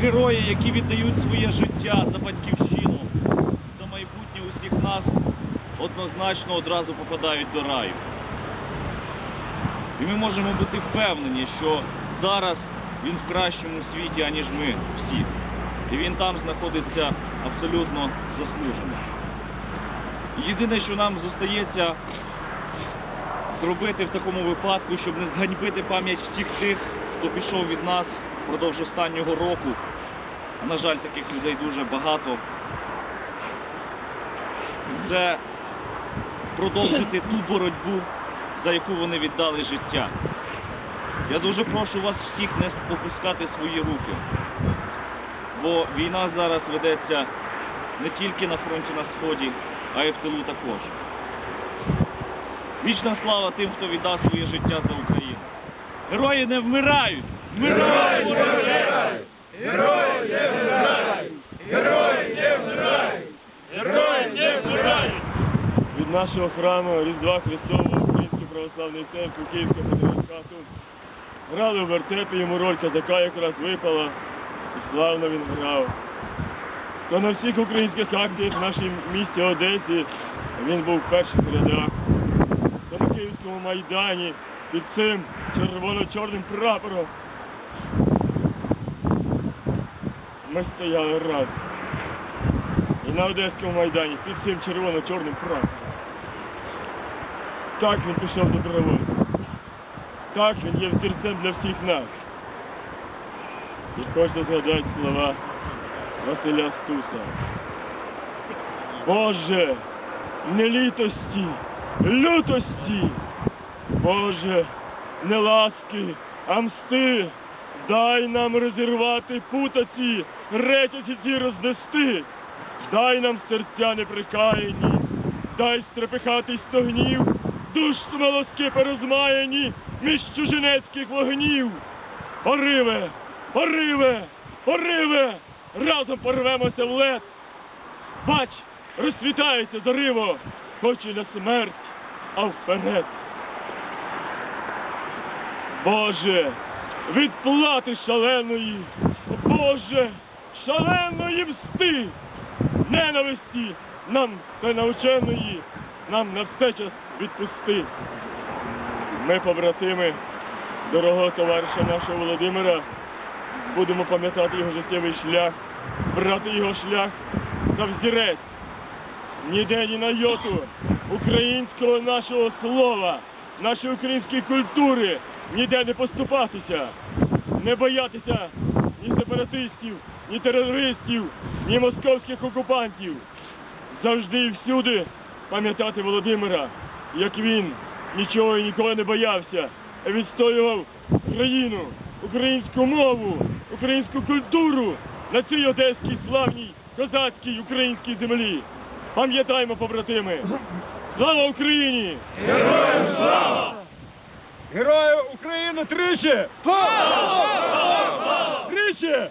герої, які віддають своє життя за батьківщину, за майбутнє усіх нас, однозначно одразу попадають до раю. І ми можемо бути впевнені, що зараз він в кращому світі, аніж ми всі. І він там знаходиться абсолютно заслужено. Єдине, що нам зостається зробити в такому випадку, щоб не зганьбити пам'ять всіх тих, хто пішов від нас впродовж останнього року. На жаль, таких людей дуже багато. Це продовжити ту боротьбу, за яку вони віддали життя. Я дуже прошу вас всіх не опускати свої руки, бо війна зараз ведеться не тільки на фронті на сході, а й в тилу також. Вічна слава тим, хто віддав своє життя за Україну. Герої не вмирають! Герої не вмирають! Герої не вмирають! Герої не вмирають! від нашого храму Різдва Христового Української православної церкви Київського патріархату. Грали в вертепі, йому роль казака якраз випала, і славно він грав. То на всіх українських акціях в нашій місті Одесі він був в перших рядах. То на Київському майдані під цим червоно-чорним прапором. Ми стояли разом. І на Одеському майдані під цим червоно-чорним прапором. Так він пішов добровольцем. Так він є взірцем для всіх нас. І хочу згадати слова Василя Стуса. Боже, не літості, лютості, Боже, не ласки, а мсти. Дай нам розірвати путаці, речі ці рознести. Дай нам серця неприкаяні, дай стрепихатий стогнів, душ смолоски порозмаяні між чужинецьких вогнів. Пориве, пориве, пориве, разом порвемося в лед. Бач, розцвітається зариво, хоч і не смерть, а вперед. Боже, відплати шаленої, Боже, шаленої мсти, ненависті нам та навченої, нам на все час відпусти. Ми, побратими, дорогого товариша нашого Володимира, будемо пам'ятати його життєвий шлях, брати його шлях за взірець. Ніде ні на йоту українського нашого слова, нашої української культури, ніде не поступатися, не боятися ні сепаратистів, ні терористів, ні московських окупантів. Завжди і всюди пам'ятати Володимира, як він нічого і нікого не боявся, а відстоював країну, українську мову, українську культуру на цій одеській славній козацькій українській землі. Пам'ятаймо, побратими! Слава Україні! Героям слава! Герою України тричі! Тричі! Тричі!